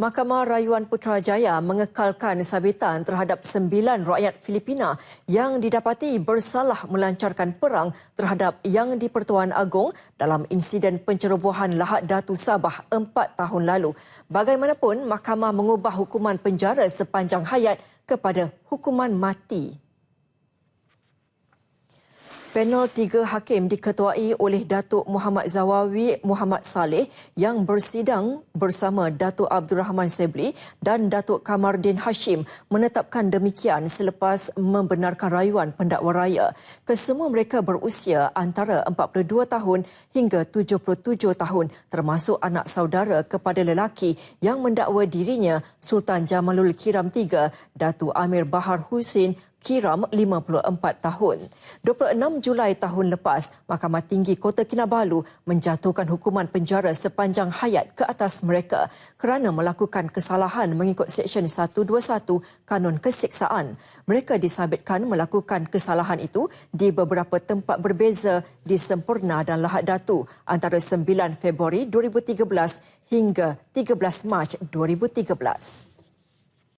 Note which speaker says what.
Speaker 1: Mahkamah Rayuan Putrajaya mengekalkan sabitan terhadap sembilan rakyat Filipina yang didapati bersalah melancarkan perang terhadap Yang di-Pertuan Agong dalam insiden pencerobohan Lahad Datu Sabah empat tahun lalu. Bagaimanapun, mahkamah mengubah hukuman penjara sepanjang hayat kepada hukuman mati. Panel tiga hakim diketuai oleh Datuk Muhammad Zawawi Muhammad Saleh yang bersidang bersama Datuk Abdul Rahman Sebli dan Datuk Kamardin Hashim menetapkan demikian selepas membenarkan rayuan pendakwa raya. Kesemua mereka berusia antara 42 tahun hingga 77 tahun termasuk anak saudara kepada lelaki yang mendakwa dirinya Sultan Jamalul Kiram III, Datuk Amir Bahar Husin Kiram 54 tahun. 26 Julai tahun lepas, Mahkamah Tinggi Kota Kinabalu menjatuhkan hukuman penjara sepanjang hayat ke atas mereka kerana melakukan kesalahan mengikut Seksyen 121 Kanun Keseksaan. Mereka disabitkan melakukan kesalahan itu di beberapa tempat berbeza di Sempurna dan Lahad Datu antara 9 Februari 2013 hingga 13 Mac 2013.